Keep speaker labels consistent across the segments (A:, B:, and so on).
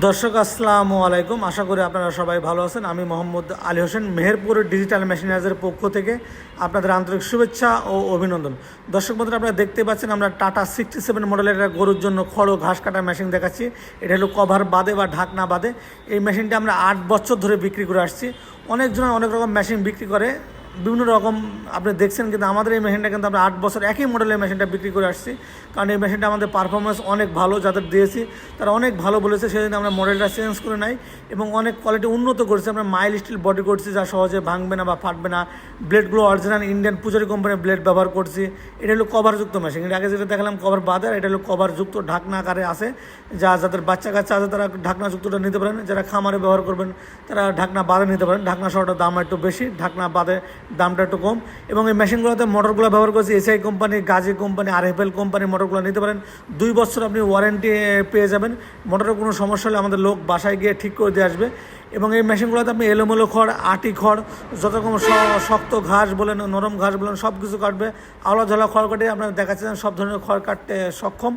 A: দর্শক, আসসালামু আলাইকুম। আশা করি আপনারা সবাই ভালো আছেন। আমি মোহাম্মদ আলী হোসেন, মেহেরপুর ডিজিটাল মেশিনারিজের পক্ষ থেকে আপনাদের আন্তরিক শুভেচ্ছা ও অভিনন্দন। দর্শক বন্ধুরা, আপনারা দেখতে পাচ্ছেন আমরা টাটা সিক্সটি সেভেন মডেলের একটা গরুর জন্য খড় ঘাস কাটা মেশিন দেখাচ্ছি। এটা হলো কভার বাদে বা ঢাকনা বাদে। এই মেশিনটা আমরা আট বছর ধরে বিক্রি করে আসছি। অনেকজন অনেক রকম মেশিন বিক্রি করে বিভিন্ন রকম আপনি দেখছেন কিন্তু আমাদের এই মেশিনটা কিন্তু আমরা আট বছর একই মডেলের মেশিনটা বিক্রি করে আসছি। কারণ এই মেশিনটা আমাদের পারফরমেন্স অনেক ভালো, যাদের দিয়েছি তারা অনেক ভালো বলেছে, সেজন্য আমরা মডেলটা চেঞ্জ করে নাই এবং অনেক কোয়ালিটি উন্নত করেছি। আমরা মাইল স্টিল বডি করছি যা সহজে ভাঙবে না বা ফাটবে না। ব্লেডগুলো অরিজিনাল ইন্ডিয়ান পূজারি কোম্পানির ব্লেড ব্যবহার করছি। এটা হলো কভারযুক্ত মেশিন এর আগে যেটা দেখালাম কভার বাদে, আর এটা হলো কভারযুক্ত ঢাকনা আকারে আছে। যা যাদের বাচ্চা কাচ্চা আছে, তারা ঢাকনাযুক্তটা নিতে পারেন। যারা খামারে ব্যবহার করবেন, তারা ঢাকনা বাদে নিতে পারেন। ঢাকনা সহটার দাম একটু বেশি। ঢাকনা বাদে দামটা একটু কম। এবং এই মেশিনগুলোতে মোটরগুলো ব্যবহার করছি, এসআই কোম্পানি, গাজি কোম্পানি আর এফ এল কোম্পানির মোটরগুলো নিতে পারেন। দুই বছর আপনি ওয়ারেন্টি পেয়ে যাবেন। মোটরের কোনো সমস্যা হলে আমাদের লোক বাসায় গিয়ে ঠিক করে দিয়ে আসবে। এবং এই মেশিনগুলোতে আপনি এলোমেলো খড়, আটি খড়, যত রকম শক্ত ঘাস বলেন, নরম ঘাস বলেন সব কিছু কাটবে। আওলা ঝালা খড় কাটে আপনার দেখাচ্ছেন সব ধরনের খড় কাটতে সক্ষম।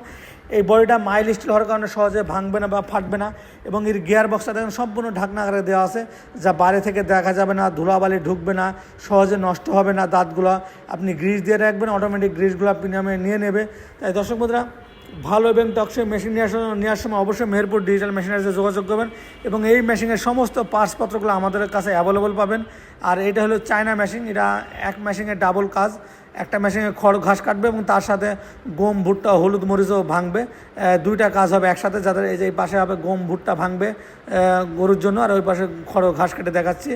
A: এই বডিটা মাইল স্টিল হওয়ার কারণে সহজে ভাঙবে না বা ফাটবে না এবং এর গিয়ার বক্সটা দেখেন সম্পূর্ণ ঢাকনা আকারে দেওয়া আছে, যা বাইরে থেকে দেখা যাবে না, ধুলাবালি ঢুকবে না, সহজে নষ্ট হবে না দাঁতগুলো। আপনি গ্রিস দিয়ে রাখবেন অটোমেটিক গ্রিসগুলো আপনি নিয়ে নেবে। তাই দর্শক বন্ধুরা ভালো এবং টকসই মেশিন নিয়ে আসার নেওয়ার সময় অবশ্যই মেহেরপুর ডিজিটাল মেশিনের মেশিনারিতে যোগাযোগ করবেন এবং এই মেশিনের সমস্ত পার্টসপত্রগুলো আমাদের কাছে অ্যাভেলেবল পাবেন। আর এটা হলো চায়না মেশিন এটা এক মেশিনের ডাবল কাজ। একটা মেশিনে খড় ঘাস কাটবে এবং তার সাথে গম, ভুট্টা, হলুদ, মরিচও ভাঙবে। দুইটা কাজ হবে একসাথে, যাদের এই যে এই পাশে হবে গম, ভুট্টা ভাঙবে গরুর জন্য, আর ওই পাশে খড় ঘাস কেটে দেখাচ্ছি।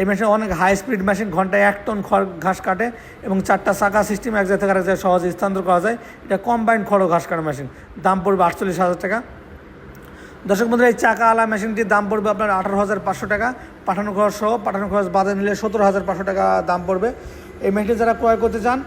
A: এই মেশিন অনেক হাই স্পিড মেশিন ঘন্টায় এক টন খড় ঘাস কাটে এবং চারটা চাকা সিস্টেম এক জায়গা থেকে আরেক জায়গায় সহজে স্থানান্তর করা যায়। এটা কম্বাইন্ড খড় ঘাস কাটা মেশিন দাম পড়বে আটচল্লিশ হাজার টাকা। দর্শক বন্ধুরা, এই চাকা আলা মেশিনটির দাম পড়বে আপনার আঠারো হাজার পাঁচশো টাকা। পাঠানো খরচ সহ, পাঠানো খরচ বাদে নিলে সতেরো হাজার পাঁচশো টাকা দাম পড়বে। এই মেশিনটি যারা ক্রয় করতে চান,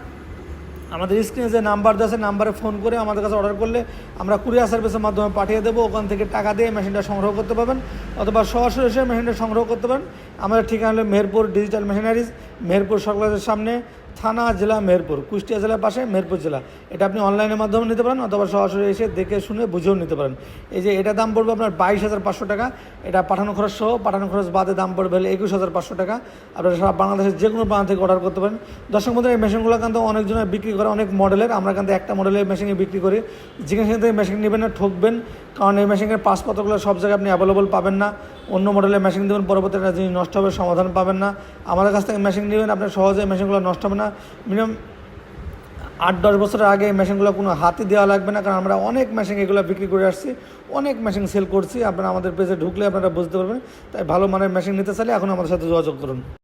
A: আমাদের স্ক্রিনে যে নাম্বার দেওয়া আছে নাম্বারে ফোন করে আমাদের কাছে অর্ডার করলে আমরা কুরিয়ার সার্ভিসের মাধ্যমে পাঠিয়ে দেবো। ওখান থেকে টাকা দিয়ে মেশিনটা সংগ্রহ করতে পারবেন। অথবা সরাসরি এসে মেশিনটা সংগ্রহ করতে পারেন। আমাদের ঠিকানা হলো মেহেরপুর ডিজিটাল মেশিনারিজ মেহেরপুর সকলের সামনে। থানা জেলা মেহেরপুর, কুষ্টিয়া জেলার পাশে মেহেরপুর জেলা। এটা আপনি অনলাইনের মাধ্যমে নিতে পারেন অথবা সরাসরি এসে দেখে শুনে বুঝেও নিতে পারেন। এই যে এটা দাম পড়বে আপনার বাইশ হাজার পাঁচশো টাকা, এটা পাঠানো খরচ সহ, পাঠানো খরচ বাদে দাম পড়বে হলে একুশ হাজার পাঁচশো টাকা। আপনারা সারা বাংলাদেশের যে কোনো প্রান্ত থেকে অর্ডার করতে পারেন। দর্শক বন্ধুরা, এই মেশিনগুলো কিন্তু অনেকজনের বিক্রি করে অনেক মডেলের আমরা কিন্তু একটা মডেলের মেশিনে বিক্রি করি। যেখানে সেখান থেকে মেশিন নেবেন না, ঠকবেন। কারণ এই মেশিনের পাসপত্রগুলো সব জায়গায় আপনি অ্যাভেলেবল পাবেন না। অন্য মডেলের মেশিন দেবেন পরবর্তী একটা জিনিস নষ্ট হবে সমাধান পাবেন না। আমাদের কাছ থেকে মেশিন নেবেন, আপনার সহজে মেশিনগুলো নষ্ট হবে না। মিনিমাম আট দশ বছরের আগে এই মেশিনগুলো কোনো হাতে দেওয়া লাগবে না, কারণ আমরা অনেক মেশিন এগুলো বিক্রি করে আসছি, অনেক মেশিন সেল করছি। আপনারা আমাদের পেজে ঢুকলে আপনারা বুঝতে পারবেন। তাই ভালো মানের মেশিন নিতে চাইলে এখন আমাদের সাথে যোগাযোগ করুন।